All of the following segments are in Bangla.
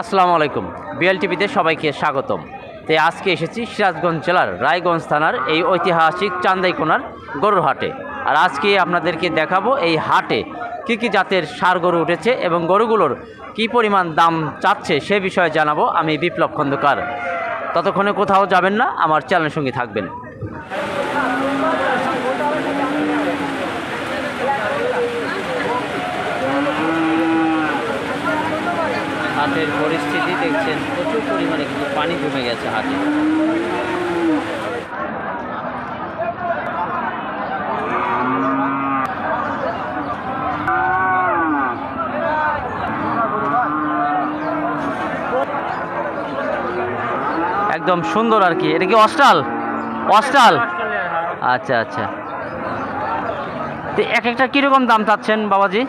আসসালামু আলাইকুম। বিএল টিভিতে সবাইকে স্বাগতম। তো আজকে এসেছি সিরাজগঞ্জ জেলার রায়গঞ্জ থানার এই ঐতিহাসিক চান্দাইকোনার গরুর হাটে। আর আজকে আপনাদেরকে দেখাবো এই হাটে কী কী জাতের সার গরু উঠেছে এবং গরুগুলোর কী পরিমাণ দাম চাচ্ছে সে বিষয়ে জানাব আমি বিপ্লব খন্দকার। ততক্ষণে কোথাও যাবেন না, আমার চ্যানেলের সঙ্গে থাকবেন। হাটের পরিস্থিতি দেখছেন, প্রচুর পরিমাণে কিন্তু পানি জমে গেছে হাটে একদম সুন্দর আর কি। এটা কি অস্টাল? অস্টাল? আচ্ছা আচ্ছা। তো এক একটা কীরকম দাম চাচ্ছেন বাবাজি?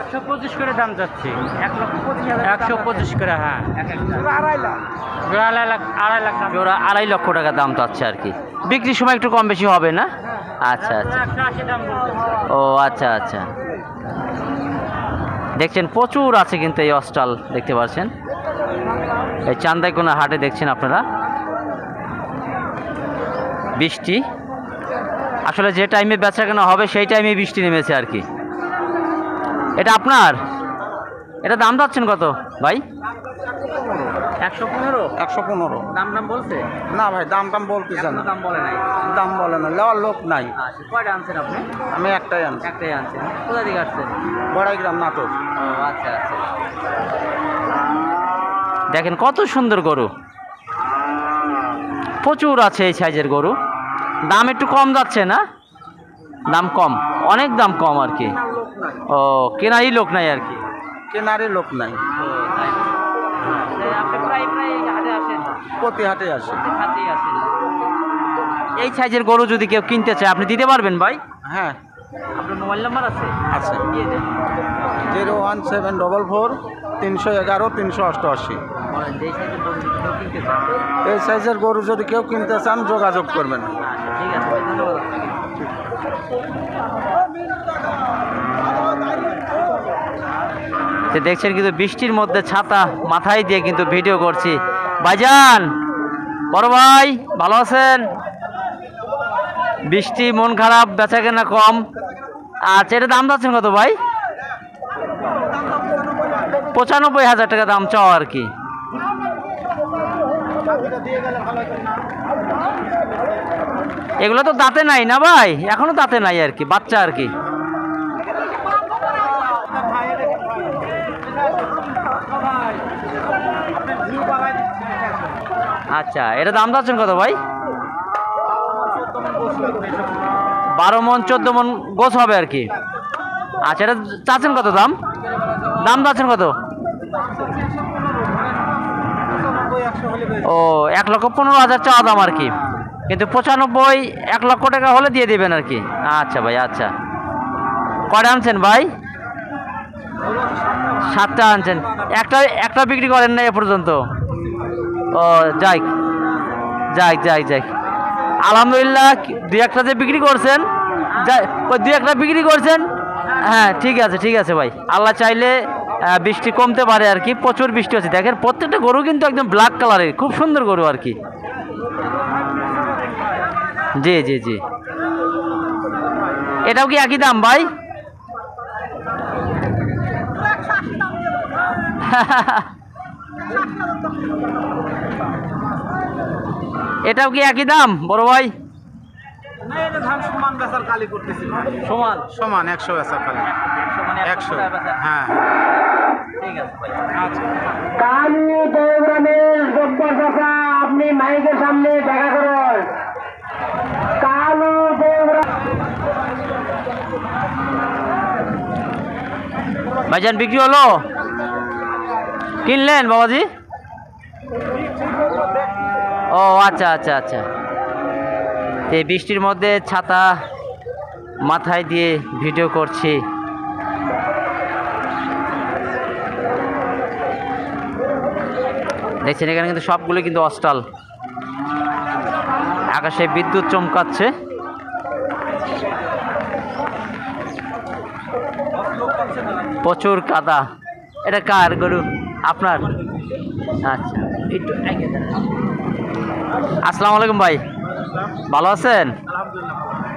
একশো পঁচিশ করে দাম যাচ্ছে। এক লক্ষ পঁচিশ একশো পঁচিশ করে হ্যাঁ। জোড়া আড়াই লাখ। আড়াই লাখ ওরা আড়াই লক্ষ টাকা দাম চাচ্ছে আর কি। বিক্রির সময় একটু কম বেশি হবে না? আচ্ছা আচ্ছা। বলছে। ও আচ্ছা আচ্ছা। দেখছেন প্রচুর আছে কিন্তু এই অস্টাল দেখতে পাচ্ছেন? এই চান্দাইকোনা হাটে দেখছেন আপনারা? বৃষ্টি। আসলে যে টাইমে বেচা কেনা হবে সেই টাইমে বৃষ্টি নেমেছে আর কি। এটা আপনার? এটা দাম যাচ্ছেন কত? ভাই? একশো পনেরো। একশো পনেরো। দাম দাম বলছে? না ভাই দাম টাম বলতেছে না। দাম বলে নাই। দাম বলে না লেওয়ার লোক নাই। আচ্ছা কয়টা আনছেন আপনি? আমি একটাই আনছি। একটাই আনছেন। কোথা থেকে আসছেন? বড়াই গ্রাম ও আচ্ছা আচ্ছা। দেখেন কত সুন্দর গরু। প্রচুর আছে এই সাইজের গরু। দাম একটু কম যাচ্ছে না? দাম কম অনেক দাম কম আর কি। ও কেনারই লোক নাই আর কি? কেনারে লোক নাই। প্রতি হাটে আসে। এই সাইজের গরু যদি কেউ কিনতে চায় আপনি দিতে পারবেন ভাই? হ্যাঁ। আপনার মোবাইল নাম্বার আছে? আছে। Zero one seven double four তিনশো এগারো তিনশো অষ্টআশি। এই সাইজের গরু যদি কেউ কিনতে চান যোগাযোগ করবেন আচ্ছা, ঠিক আছে ভাই ধন্যবাদ আপনাকে। তো দেখছেন কিন্তু বৃষ্টির মধ্যে ছাতা মাথায় দিয়ে কিন্তু ভিডিও করছি। ভাইজান, বড় ভাই, ভালো আছেন? বৃষ্টি, মন খারাপ বেচা কেনা কম। আচ্ছা এটা দাম যাচ্ছেন কত ভাই? পঁচানব্বই হাজার টাকা দাম চাও আর কি। এগুলো তো দাঁতে নাই না ভাই? এখনও দাঁতে নাই আর কি, বাচ্চা আর কি। আচ্ছা এটা দাম যাচ্ছেন কত ভাই? বারো মন, চোদ্দ মন গোছ হবে আর কি। আচ্ছা এটা চাচ্ছেন কত দাম? দাম যাচ্ছেন কত? ও, এক লক্ষ পনেরো হাজার চাওয়া দাম আর কি। কিন্তু পঁচানব্বই, এক লক্ষ টাকা হলে দিয়ে দেবেন আর কি। আচ্ছা ভাই আচ্ছা। কটা আনছেন ভাই? সাতটা আনছেন। একটা একটা বিক্রি করেন না এ পর্যন্ত। ও, যাই। যাই যাই যাই। আলহামদুলিল্লাহ দু একটা যে বিক্রি করছেন, যাই ওই দুই একটা বিক্রি করছেন? হ্যাঁ ঠিক আছে ঠিক আছে ভাই। আল্লাহ চাইলে বৃষ্টি কমতে পারে আর কি, প্রচুর বৃষ্টি হচ্ছে। দেখেন, প্রত্যেকটা গরু কিন্তু একদম ব্ল্যাক কালারের খুব সুন্দর গরু আর কি। জি জি জি। এটাও কি একই দাম ভাই? এটাও কি একই দাম বড় ভাই? সমান। বেচার কালি। করতেছি সমান সমান একশো। বেচার কালি একশো হ্যাঁ। ঠিক আছে ভাই। কালু দৌড়ানের জব্বর আপনি মাইকের সামনে দেখা করুন। কালু ভাইজান বিক্রি হলো? কিনলেন বাবাজি? ও আচ্ছা আচ্ছা আচ্ছা। এই বৃষ্টির মধ্যে ছাতা মাথায় দিয়ে ভিডিও করছি। দেখছেন, এখানে কিন্তু সবগুলো কিন্তু অস্টাল। আকাশে বিদ্যুৎ চমকাচ্ছে। প্রচুর কাদা। এটা কার গরু? আপনার? আচ্ছা একটু। আসসালামু আলাইকুম ভাই। ভালো আছেন?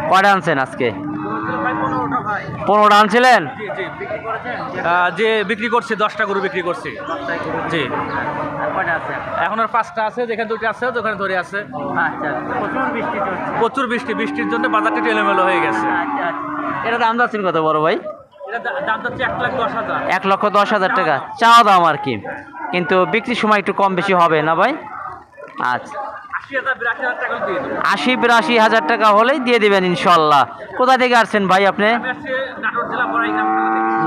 কয়টা আনছেন আজকে? পনেরোটা আনছিলেন? যে বিক্রি করছি দশটা গরু বিক্রি করছি। জি। এখন আর পাঁচটা আছে যেখানে দুটো আছে ওখানে ধরে আছে। আচ্ছা প্রচুর বৃষ্টি বৃষ্টির জন্য বাজারটা একটু এলোমেলো হয়ে গেছে। আচ্ছা আচ্ছা। এটা দাম যাচ্ছেন কত বড় ভাই? এক লক্ষ দশ হাজার টাকা। চাওয়া দাম আর কি। কিন্তু বিক্রির সময় একটু কম বেশি হবে না ভাই? আচ্ছা। আশি বিরাশি হাজার টাকা হলেই দিয়ে দেবেন ইনশাল্লাহ। কোথা থেকে আসছেন ভাই আপনি?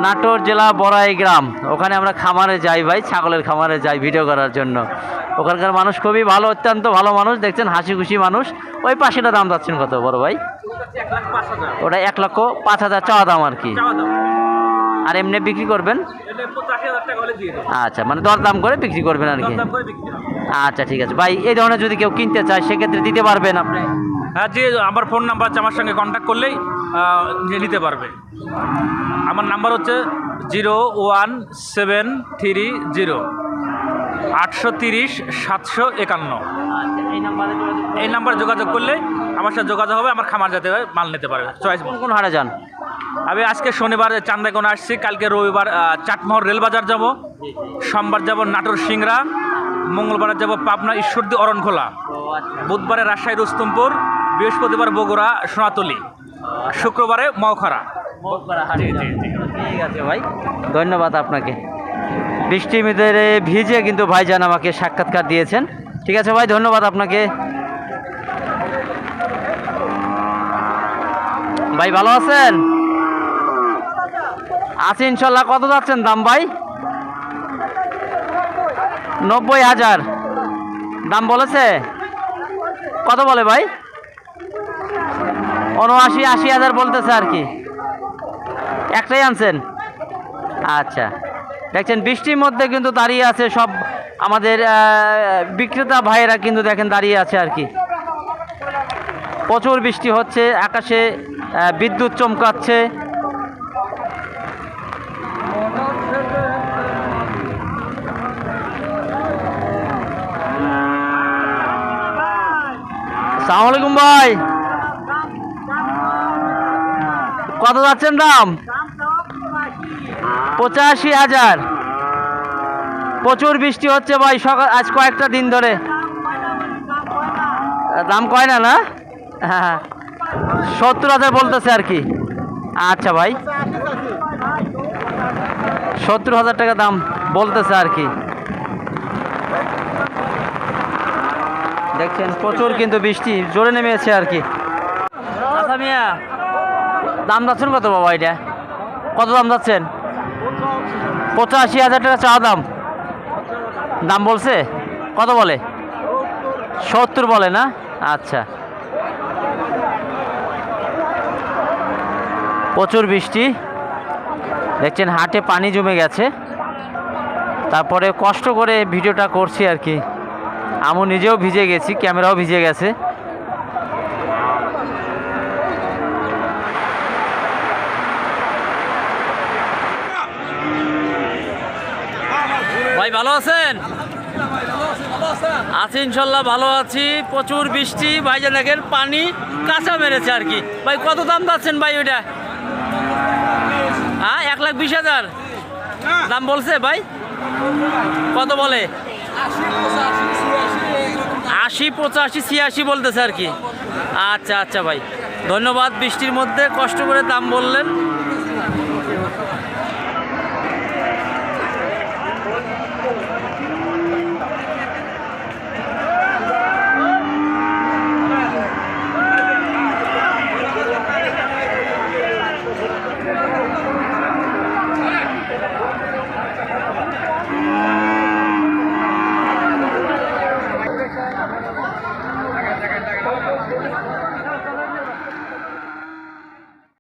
নাটোর জেলা বড়াই গ্রাম ওখানে আমরা খামারে যাই ভাই ছাগলের খামারে যাই ভিডিও করার জন্য। ওখানকার মানুষ খুবই ভালো অত্যন্ত ভালো মানুষ দেখছেন হাসি খুশি মানুষ। ওই পাশেটা দাম যাচ্ছেন কত বড় ভাই? ওটা এক লক্ষ পাঁচ হাজার চাওয়া দাম আর কি। আর এমনি বিক্রি করবেন? আচ্ছা মানে দরদাম করে বিক্রি করবেন আর কি। আচ্ছা ঠিক আছে। ভাই এই ধরনের যদি কেউ কিনতে চায় সেক্ষেত্রে দিতে পারবেন আপনি? হ্যাঁ যে আমার ফোন নাম্বার আছে আমার সঙ্গে কন্ট্যাক্ট করলেই নিতে পারবে। আমার নাম্বার হচ্ছে zero one seven three zero আটশো তিরিশ সাতশো একান্ন। এই নাম্বারে এই নাম্বারে যোগাযোগ করলে আমার সাথে যোগাযোগ হবে আমার খামার যাতে মাল নিতে পারবে। চয়েস কোন কোন হাটে যান? আমি আজকে শনিবার চান্দাইকোনা আসছি, কালকে রবিবার চাটমোহর রেলবাজার যাব। সোমবার যাব নাটোর সিংড়া, মঙ্গলবার যাব পাবনা ঈশ্বরদী অরণখোলা। বুধবারে রাজশাহী রুস্তমপুর, বৃহস্পতিবার বগুড়া সোনাতলি শুক্রবারে জি ঠিক আছে ভাই, ধন্যবাদ আপনাকে। বৃষ্টির ভিতরে ভিজে কিন্তু ভাইজান আমাকে সাক্ষাৎকার দিয়েছেন। ঠিক আছে ভাই, ধন্যবাদ আপনাকে। ভাই ভালো আছেন? আছি ইনশাল্লাহ কত যাচ্ছেন দাম ভাই? নব্বই হাজার। দাম বলেছে? কত বলে ভাই? উনআশি, আশি হাজার বলতেছে আর কি। একটাই আনছেন? আচ্ছা। দেখছেন, বৃষ্টির মধ্যে কিন্তু দাঁড়িয়ে আছে সব আমাদের বিক্রেতা ভাইয়েরা কিন্তু দেখেন দাঁড়িয়ে আছে আর কি। প্রচুর বৃষ্টি হচ্ছে, আকাশে বিদ্যুৎ চমকাচ্ছে। সালাম আলাইকুম ভাই। কত যাচ্ছেন দাম? পঁচাশি হাজার। প্রচুর বৃষ্টি হচ্ছে ভাই, সকাল আজ কয়েকটা দিন ধরে। দাম কয় না না? হ্যাঁ সত্তর হাজার বলতেছে আর কি। আচ্ছা ভাই। সত্তর হাজার টাকা দাম বলতেছে আর কি। দেখছেন, প্রচুর কিন্তু বৃষ্টি, জোরে নেমেছে আর কি। আচ্ছা মিয়া, দাম যাচ্ছেন কত বাবা এটা? কত দাম যাচ্ছেন? পঁচাশি হাজার টাকা চা দাম। দাম বলছে? কত বলে? সত্তর বলে না? আচ্ছা। প্রচুর বৃষ্টি। দেখছেন, হাটে পানি জমে গেছে। তারপরে কষ্ট করে ভিডিওটা করছি আর কি। আমু নিজেও ভিজে গেছি, ক্যামেরাও ভিজে গেছে। ভাই, ভালো আছেন? আছি ইনশাল্লাহ, ভালো আছি। প্রচুর বৃষ্টি ভাইজান দেখেন পানি কাঁচা মেরেছে আর কি। ভাই, কত দাম পাচ্ছেন ভাই ওইটা? হ্যাঁ এক লাখ বিশ হাজার? দাম বলছে ভাই? কত বলে? আশি, পঁচাশি, ছিয়াশি বলতেছে আর কি। আচ্ছা আচ্ছা ভাই। ধন্যবাদ, বৃষ্টির মধ্যে কষ্ট করে দাম বললেন।